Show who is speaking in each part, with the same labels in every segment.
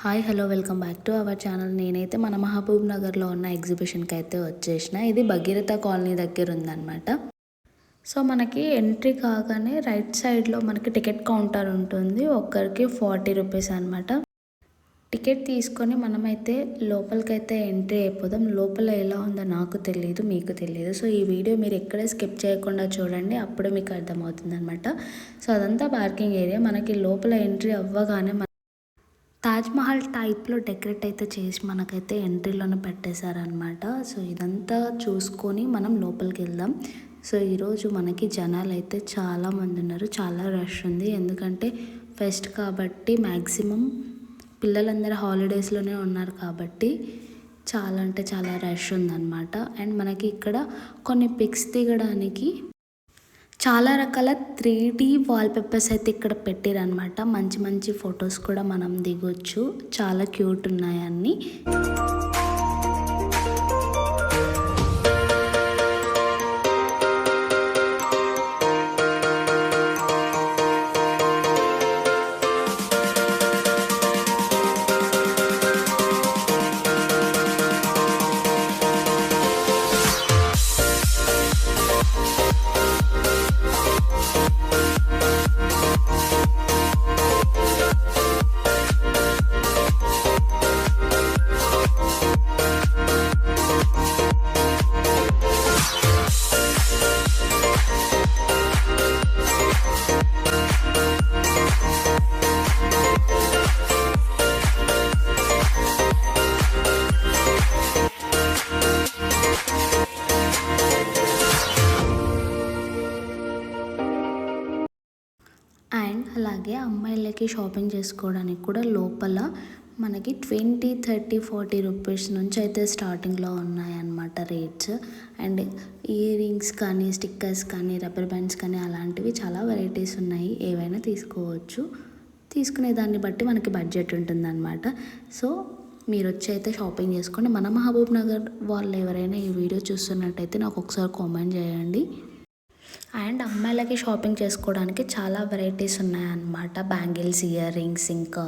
Speaker 1: Hi hello welcome back to our channel. నేనైతే మన మహబూబ్ నగర్లో ఉన్న ఎగ్జిబిషన్కి అయితే వచ్చేసిన. ఇది భగీరథ కాలనీ దగ్గర ఉందన్నమాట. సో మనకి ఎంట్రీ కాగానే రైట్ సైడ్లో మనకి టికెట్ కౌంటర్ ఉంటుంది. ఒక్కరికి ఫార్టీ రూపీస్ అనమాట టికెట్ తీసుకొని మనమైతే లోపలికైతే ఎంట్రీ అయిపోదాం. లోపల ఎలా ఉందో నాకు తెలియదు మీకు తెలియదు సో ఈ వీడియో మీరు ఎక్కడే స్కిప్ చేయకుండా చూడండి. అప్పుడే మీకు అర్థమవుతుంది అనమాట సో అదంతా పార్కింగ్ ఏరియా. మనకి లోపల ఎంట్రీ అవ్వగానే మన తాజ్మహల్ టైప్లో డెకరేట్ అయితే చేసి మనకైతే ఎంట్రీలోనే పెట్టేశారనమాట సో ఇదంతా చూసుకొని మనం లోపలికి వెళ్దాం. సో ఈరోజు మనకి జనాలు అయితే చాలామంది ఉన్నారు. చాలా రష్ ఉంది. ఎందుకంటే ఫెస్ట్ కాబట్టి మ్యాక్సిమం పిల్లలందరూ హాలిడేస్లోనే ఉన్నారు కాబట్టి చాలా అంటే చాలా రష్ ఉందన్నమాట. అండ్ మనకి ఇక్కడ కొన్ని పిక్స్ దిగడానికి చాలా రకాల త్రీ డీ వాల్పేపర్స్ అయితే ఇక్కడ పెట్టారనమాట మంచి మంచి ఫొటోస్ కూడా మనం దిగొచ్చు. చాలా క్యూట్ ఉన్నాయి అన్నీ. అలాగే అమ్మాయిలకి షాపింగ్ చేసుకోవడానికి కూడా లోపల మనకి ట్వంటీ థర్టీ ఫార్టీ రూపీస్ నుంచి అయితే స్టార్టింగ్లో ఉన్నాయన్నమాట రేట్స్. అండ్ ఇయర్ రింగ్స్ కానీ స్టిక్కర్స్ కానీ రబ్బర్ బ్యాండ్స్ కానీ అలాంటివి చాలా వెరైటీస్ ఉన్నాయి. ఏవైనా తీసుకోవచ్చు. తీసుకునే దాన్ని బట్టి మనకి బడ్జెట్ ఉంటుందన్నమాట. సో మీరు వచ్చి అయితే షాపింగ్ చేసుకోండి. మన మహబూబ్ నగర్ వాళ్ళు ఎవరైనా ఈ వీడియో చూస్తున్నట్టయితే నాకు ఒకసారి కామెంట్ చేయండి. అండ్ అమ్మాయిలకి షాపింగ్ చేసుకోవడానికి చాలా వెరైటీస్ ఉన్నాయన్నమాట. బ్యాంగిల్స్ ఇయర్ రింగ్స్ ఇంకా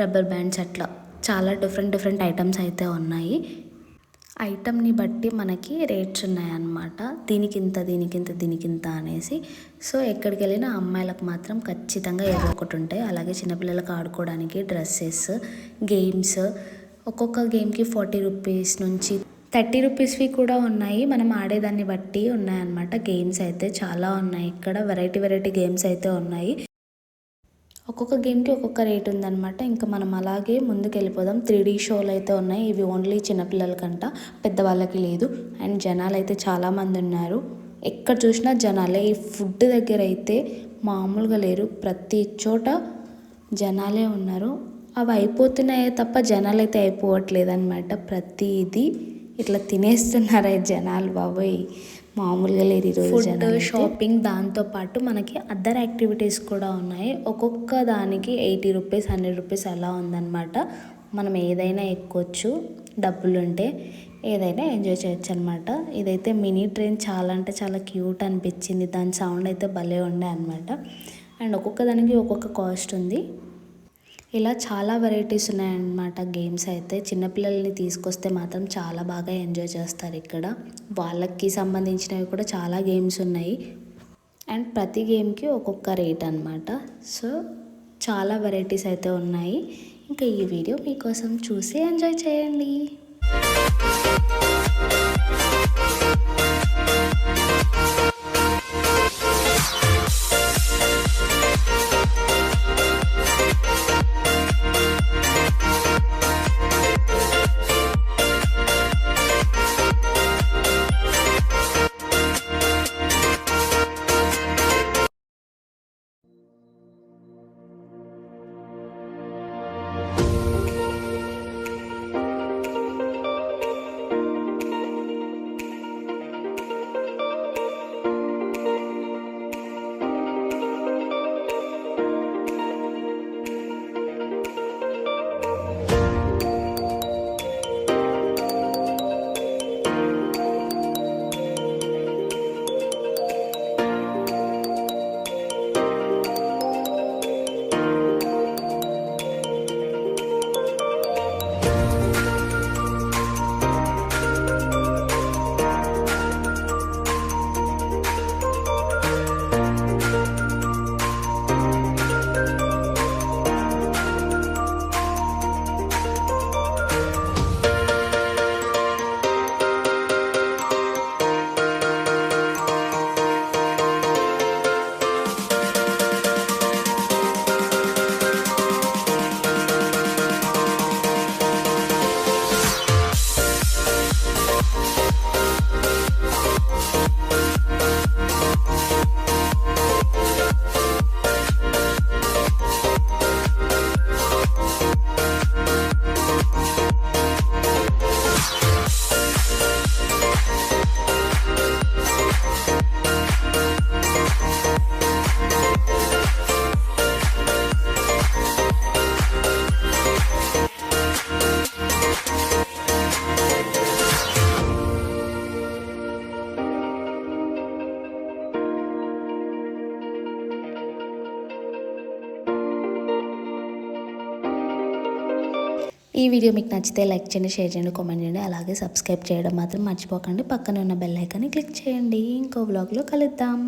Speaker 1: రబ్బర్ బ్యాండ్స్ అట్లా. చాలా డిఫరెంట్ డిఫరెంట్ ఐటమ్స్ అయితే ఉన్నాయి. ఐటమ్ని బట్టి మనకి రేట్స్ ఉన్నాయన్నమాట. దీనికింత దీనికింత దీనికింత అనేసి. సో ఎక్కడికి వెళ్ళినా అమ్మాయిలకు మాత్రం ఖచ్చితంగా ఏదో ఒకటి ఉంటాయి. అలాగే చిన్నపిల్లలకు ఆడుకోవడానికి డ్రెస్సెస్ గేమ్స్ ఒక్కొక్క గేమ్కి ఫార్టీ రూపీస్ నుంచి థర్టీ రూపీస్వి కూడా ఉన్నాయి. మనం ఆడేదాన్ని బట్టి ఉన్నాయన్నమాట గేమ్స్ అయితే. చాలా ఉన్నాయి ఇక్కడ. వెరైటీ వెరైటీ గేమ్స్ అయితే ఉన్నాయి. ఒక్కొక్క గేమ్కి ఒక్కొక్క రేట్ ఉందన్నమాట. ఇంకా మనం అలాగే ముందుకు వెళ్ళిపోదాం త్రీ డీ షోలు అయితే ఉన్నాయి. ఇవి ఓన్లీ చిన్నపిల్లలకంట. పెద్దవాళ్ళకి లేదు. అండ్ జనాలు అయితే చాలామంది ఉన్నారు. ఎక్కడ చూసినా జనాలే. ఈ ఫుడ్ దగ్గర అయితే మామూలుగా లేరు. ప్రతి చోట జనాలే ఉన్నారు. అవి అయిపోతున్నాయే తప్ప జనాలు అయితే అయిపోవట్లేదు అనమాట ప్రతిదీ. ఇట్లా తినేస్తున్నారే జనాలు బాబోయ్. మామూలుగా లేరు ఈరోజు ఫుడ్ షాపింగ్ దాంతోపాటు మనకి అదర్ యాక్టివిటీస్ కూడా ఉన్నాయి. ఒక్కొక్క దానికి ఎయిటీ రూపీస్ హండ్రెడ్ రూపీస్ అలా ఉందన్నమాట. మనం ఏదైనా ఎక్కొచ్చు డబ్బులు ఉంటే ఏదైనా ఎంజాయ్ చేయొచ్చు అనమాట ఇదైతే మినీ ట్రైన్ చాలా అంటే చాలా క్యూట్ అనిపించింది. దాని సౌండ్ అయితే భలే ఉండే అనమాట అండ్ ఒక్కొక్క దానికి ఒక్కొక్క కాస్ట్ ఉంది. ఇలా చాలా వెరైటీస్ ఉన్నాయన్నమాట గేమ్స్ అయితే. చిన్నపిల్లల్ని తీసుకొస్తే మాత్రం చాలా బాగా ఎంజాయ్ చేస్తారు ఇక్కడ. వాళ్ళకి సంబంధించినవి కూడా చాలా గేమ్స్ ఉన్నాయి. అండ్ ప్రతి గేమ్కి ఒక్కొక్క రేట్ అనమాట సో చాలా వెరైటీస్ అయితే ఉన్నాయి. ఇంకా ఈ వీడియో మీకోసం చూసి ఎంజాయ్ చేయండి. ఈ వీడియో మీకు నచ్చితే లైక్ చేయండి షేర్ చేయండి కామెంట్ చేయండి అలాగే సబ్స్క్రైబ్ చేయడం మాత్రం మర్చిపోకండి. పక్కన ఉన్న బెల్ ఐకాన్ని క్లిక్ చేయండి. ఇంకో బ్లాగ్లో కలుద్దాం.